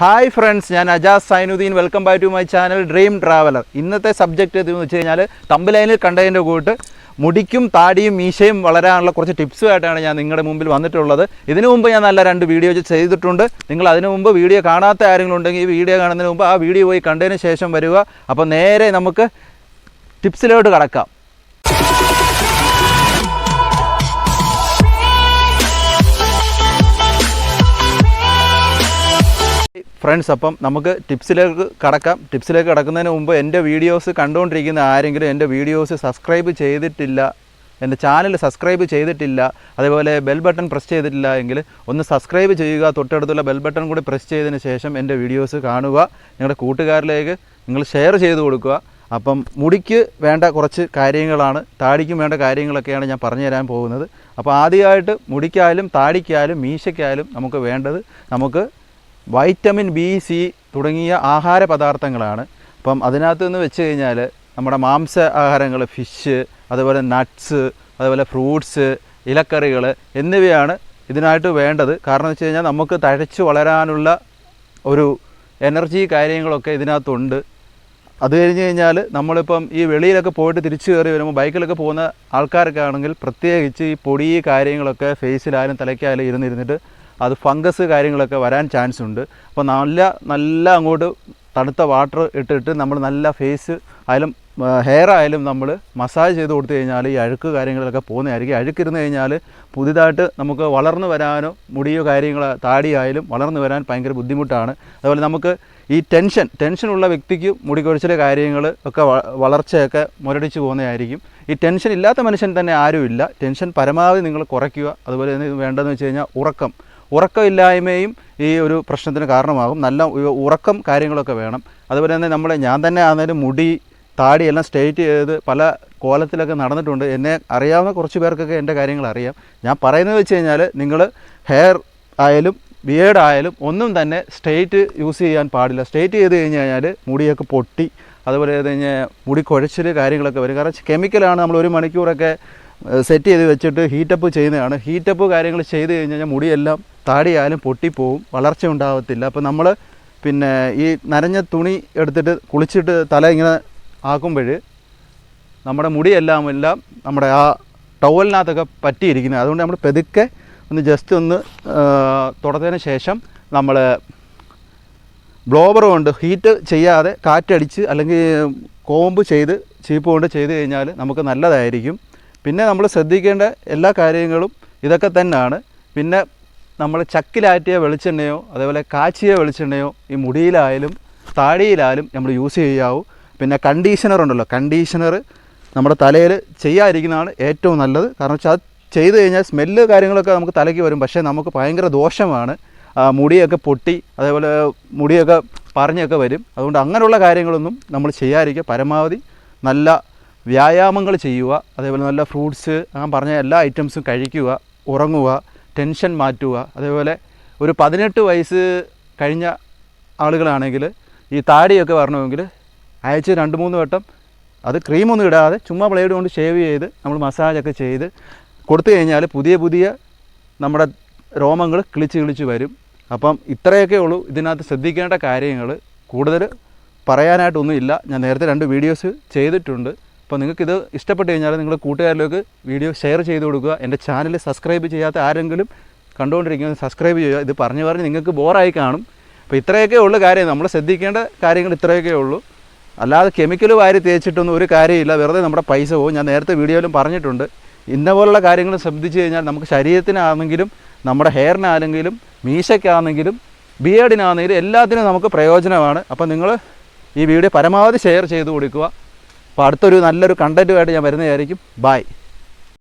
Hi friends ഞാൻ Ajas Sainuddin. Welcome back to my channel dream traveller ഇന്നത്തെ subject എന്ന് വെച്ച് കഴിഞ്ഞാൽ തമ്പലൈനിൽ കണ്ടതിന്റെ കൂട്ട് മുടിക്കും താടിയും മീശയും വളരാനുള്ള കുറച്ച് ടിപ്സുമായിട്ടാണ് ഞാൻ നിങ്ങളുടെ മുമ്പിൽ വന്നിട്ടുള്ളത്. ഇതിനു മുമ്പ് ഞാൻ നല്ല രണ്ട് വീഡിയോ ചെയ്തിട്ടുണ്ട്. നിങ്ങൾ അതിനു മുമ്പ് വീഡിയോ കാണാത്ത ആരെങ്കിലും ഉണ്ടെങ്കിൽ ഈ വീഡിയോ കാണുന്നതിന് മുമ്പ് ആ വീഡിയോ പോയി കണ്ടതിന് ശേഷം വരിക. അപ്പോൾ നേരെ നമുക്ക് ടിപ്സിലോട്ട് കടക്കാം. ഫ്രണ്ട്സ് അപ്പം നമുക്ക് ടിപ്സിലേക്ക് കടക്കാം. ടിപ്സിലേക്ക് കടക്കുന്നതിന് മുമ്പ് എന്റെ വീഡിയോസ് കണ്ടുകൊണ്ടിരിക്കുന്ന ആരെങ്കിലും എന്റെ വീഡിയോസ് സബ്സ്ക്രൈബ് ചെയ്തിട്ടില്ല എന്റെ ചാനൽ സബ്സ്ക്രൈബ് ചെയ്തിട്ടില്ല അതേപോലെ ബെൽ ബട്ടൺ പ്രസ് ചെയ്തിട്ടില്ല എങ്കിൽ ഒന്ന് സബ്സ്ക്രൈബ് ചെയ്യുക. തൊട്ടടുത്തുള്ള ബെൽ ബട്ടൺ കൂടി പ്രസ് ചെയ്തതിന് ശേഷം എന്റെ വീഡിയോസ് കാണുക. നിങ്ങളുടെ കൂട്ടുകാരിലേക്ക് നിങ്ങൾ ഷെയർ ചെയ്ത് കൊടുക്കുക. അപ്പം മുടിക്ക് വേണ്ട കുറച്ച് കാര്യങ്ങളാണ് താടിക്കും വേണ്ട കാര്യങ്ങളൊക്കെയാണ് ഞാൻ പറഞ്ഞു തരാൻ പോകുന്നത്. അപ്പോൾ ആദ്യമായിട്ട് മുടിക്കായാലും താടിക്കായാലും മീശയ്ക്കായാലും നമുക്ക് വേണ്ടത് നമുക്ക് വൈറ്റമിൻ ബി സി തുടങ്ങിയ ആഹാര പദാർത്ഥങ്ങളാണ്. അപ്പം അതിനകത്ത് നിന്ന് വെച്ച് കഴിഞ്ഞാൽ നമ്മുടെ മാംസ ആഹാരങ്ങൾ ഫിഷ് അതുപോലെ നട്ട്സ് അതുപോലെ ഫ്രൂട്ട്സ് ഇലക്കറികൾ എന്നിവയാണ് ഇതിനായിട്ട് വേണ്ടത്. കാരണം വെച്ച് കഴിഞ്ഞാൽ നമുക്ക് തഴച്ചു വളരാനുള്ള ഒരു എനർജി കാര്യങ്ങളൊക്കെ ഇതിനകത്തുണ്ട്. അത് കഴിഞ്ഞ് കഴിഞ്ഞാൽ നമ്മളിപ്പം ഈ വെളിയിലൊക്കെ പോയിട്ട് തിരിച്ചു കയറി വരുമ്പോൾ ബൈക്കിലൊക്കെ പോകുന്ന ആൾക്കാർക്കാണെങ്കിൽ പ്രത്യേകിച്ച് ഈ പൊടി കാര്യങ്ങളൊക്കെ ഫേസിലായാലും തലയ്ക്കായാലും ഇരുന്നിരുന്നിട്ട് അത് ഫംഗസ് കാര്യങ്ങളൊക്കെ വരാൻ ചാൻസ് ഉണ്ട്. അപ്പോൾ നല്ല നല്ല അങ്ങോട്ട് തണുത്ത വാട്ടർ ഇട്ടിട്ട് നമ്മൾ നല്ല ഫേസ് ആയാലും ഹെയർ ആയാലും നമ്മൾ മസാജ് ചെയ്ത് കൊടുത്തു കഴിഞ്ഞാൽ ഈ അഴുക്ക് കാര്യങ്ങളൊക്കെ പോകുന്നതായിരിക്കും. അഴുക്കിരുന്ന് കഴിഞ്ഞാൽ പുതിയതായിട്ട് നമുക്ക് വളർന്നു വരാനോ മുടിയോ കാര്യങ്ങൾ താടിയായാലും വളർന്നു വരാൻ ഭയങ്കര ബുദ്ധിമുട്ടാണ്. അതുപോലെ നമുക്ക് ഈ ടെൻഷൻ ടെൻഷനുള്ള വ്യക്തിക്ക് മുടി കൊഴിച്ചിലെ കാര്യങ്ങൾ ഒക്കെ വളർച്ചയൊക്കെ മുരടിച്ച് പോകുന്നതായിരിക്കും. ഈ ടെൻഷൻ ഇല്ലാത്ത മനുഷ്യൻ തന്നെ ആരുമില്ല. ടെൻഷൻ പരമാവധി നിങ്ങൾ കുറയ്ക്കുക. അതുപോലെ തന്നെ വേണ്ടതെന്ന് വെച്ച് കഴിഞ്ഞാൽ ഉറക്കം. ഉറക്കമില്ലായ്മയും ഈ ഒരു പ്രശ്നത്തിന് കാരണമാകും. നല്ല ഉറക്കം കാര്യങ്ങളൊക്കെ വേണം. അതുപോലെ തന്നെ നമ്മൾ ഞാൻ തന്നെ ആണെങ്കിലും മുടി താടി എല്ലാം സ്ട്രേറ്റ് ചെയ്ത് പല കോലത്തിലൊക്കെ നടന്നിട്ടുണ്ട്. എന്നെ അറിയാവുന്ന കുറച്ച് പേർക്കൊക്കെ എന്റെ കാര്യങ്ങൾ അറിയാം. ഞാൻ പറയുന്നത് വെച്ച് കഴിഞ്ഞാൽ നിങ്ങൾ ഹെയർ ആയാലും ബിയേഡ് ആയാലും ഒന്നും തന്നെ സ്ട്രേറ്റ് യൂസ് ചെയ്യാൻ പാടില്ല. സ്ട്രേറ്റ് ചെയ്ത് കഴിഞ്ഞ് കഴിഞ്ഞാൽ മുടിയൊക്കെ പൊട്ടി. അതുപോലെ ചെയ്ത് കഴിഞ്ഞാൽ മുടി കുഴച്ചിൽ കാര്യങ്ങളൊക്കെ വരും. കാരണം കെമിക്കലാണ് നമ്മൾ ഒരു മണിക്കൂറൊക്കെ സെറ്റ് ചെയ്ത് വെച്ചിട്ട് ഹീറ്റപ്പ് ചെയ്യുന്നതാണ്. ഹീറ്റപ്പ് കാര്യങ്ങൾ ചെയ്ത് കഴിഞ്ഞ് കഴിഞ്ഞാൽ മുടിയെല്ലാം താടിയായാലും പൊട്ടിപ്പോവും വളർച്ച ഉണ്ടാകത്തില്ല അപ്പോൾ നമ്മൾ പിന്നെ ഈ നനഞ്ഞ തുണി എടുത്തിട്ട് കുളിച്ചിട്ട് തല ഇങ്ങനെ ആക്കുമ്പോൾ നമ്മുടെ മുടിയെല്ലാം എല്ലാം നമ്മുടെ ആ ടവലിനകത്തൊക്കെ പറ്റിയിരിക്കുന്നത്. അതുകൊണ്ട് നമ്മൾ പെതുക്കെ ഒന്ന് ജസ്റ്റ് ഒന്ന് തുടച്ചതിന് ശേഷം നമ്മൾ ബ്ലോവർ കൊണ്ട് ഹീറ്റ് ചെയ്യാതെ കാറ്റടിച്ച് അല്ലെങ്കിൽ കോമ്പ് ചെയ്ത് ചീപ്പ് കൊണ്ട് ചെയ്ത് കഴിഞ്ഞാൽ നമുക്ക് നല്ലതായിരിക്കും. പിന്നെ നമ്മൾ ശ്രദ്ധിക്കേണ്ട എല്ലാ കാര്യങ്ങളും ഇതൊക്കെ തന്നെയാണ് പിന്നെ നമ്മൾ ചക്കിലാറ്റിയ വെളിച്ചെണ്ണയോ അതേപോലെ കാച്ചിയ വെളിച്ചെണ്ണയോ ഈ മുടിയിലായാലും താടിയിലായാലും നമ്മൾ യൂസ് ചെയ്യാവൂ. പിന്നെ കണ്ടീഷണർ ഉണ്ടല്ലോ കണ്ടീഷണർ നമ്മുടെ തലയിൽ ചെയ്യാതിരിക്കുന്നതാണ് ഏറ്റവും നല്ലത്. കാരണം വെച്ചാൽ അത് ചെയ്ത് കഴിഞ്ഞാൽ സ്മെല്ല് കാര്യങ്ങളൊക്കെ നമുക്ക് തലയ്ക്ക് വരും. പക്ഷേ നമുക്ക് ഭയങ്കര ദോഷമാണ്. മുടിയൊക്കെ പൊട്ടി അതേപോലെ മുടിയൊക്കെ പറഞ്ഞൊക്കെ വരും. അതുകൊണ്ട് അങ്ങനെയുള്ള കാര്യങ്ങളൊന്നും നമ്മൾ ചെയ്യാതിരിക്കുക. പരമാവധി നല്ല വ്യായാമങ്ങൾ ചെയ്യുക. അതേപോലെ നല്ല ഫ്രൂട്ട്സ് ഞാൻ പറഞ്ഞ എല്ലാ ഐറ്റംസും കഴിക്കുക ഉറങ്ങുക. ടെൻഷൻ മാറ്റുക. അതേപോലെ ഒരു പതിനെട്ട് വയസ്സ് കഴിഞ്ഞ ആളുകളാണെങ്കിൽ ഈ താടിയൊക്കെ വരണമെങ്കിൽ അയച്ച് രണ്ട് മൂന്ന് വട്ടം അത് ക്രീമൊന്നും ഇടാതെ ചുമ്മാ ബ്ലേഡ് കൊണ്ട് ഷേവ് ചെയ്ത് നമ്മൾ മസാജൊക്കെ ചെയ്ത് കൊടുത്തു കഴിഞ്ഞാൽ പുതിയ പുതിയ നമ്മുടെ രോമങ്ങൾ കിളിച്ച് കിളിച്ച് വരും. അപ്പം ഇത്രയൊക്കെ ഉള്ളൂ. ഇതിനകത്ത് ശ്രദ്ധിക്കേണ്ട കാര്യങ്ങൾ. കൂടുതൽ പറയാനായിട്ടൊന്നുമില്ല. ഞാൻ നേരത്തെ രണ്ട് വീഡിയോസ് ചെയ്തിട്ടുണ്ട്. അപ്പോൾ നിങ്ങൾക്കിത് ഇഷ്ടപ്പെട്ട് കഴിഞ്ഞാൽ നിങ്ങൾ കൂട്ടുകാരിലേക്ക് വീഡിയോ ഷെയർ ചെയ്ത് കൊടുക്കുക. എന്റെ ചാനൽ സബ്സ്ക്രൈബ് ചെയ്യാത്ത ആരെങ്കിലും കണ്ടുകൊണ്ടിരിക്കുന്നത് സബ്സ്ക്രൈബ് ചെയ്യുക. ഇത് പറഞ്ഞു പറഞ്ഞ് നിങ്ങൾക്ക് ബോറായി കാണും. അപ്പോൾ ഇത്രയൊക്കെ ഉള്ളു കാര്യം. നമ്മൾ ശ്രദ്ധിക്കേണ്ട കാര്യങ്ങൾ ഇത്രയൊക്കെ ഉള്ളൂ. അല്ലാതെ കെമിക്കൽ വാരി തേച്ചിട്ടൊന്നും ഒരു കാര്യമില്ല. വെറുതെ നമ്മുടെ പൈസ പോകും ഞാൻ നേരത്തെ വീഡിയോയിലും പറഞ്ഞിട്ടുണ്ട്. ഇന്ന പോലുള്ള കാര്യങ്ങൾ ശ്രദ്ധിച്ചു കഴിഞ്ഞാൽ നമുക്ക് ശരീരത്തിനാണെങ്കിലും നമ്മുടെ ഹെയറിനാണെങ്കിലും മീശയ്ക്കാണെങ്കിലും ബിയേഡിനാണെങ്കിലും എല്ലാത്തിനും നമുക്ക് പ്രയോജനമാണ്. അപ്പോൾ നിങ്ങൾ ഈ വീഡിയോ പരമാവധി ഷെയർ ചെയ്ത് കൊടുക്കുക. അപ്പോൾ അടുത്തൊരു നല്ലൊരു കണ്ടന്റുമായിട്ട് ഞാൻ വരുന്നതായിരിക്കും. ബായ്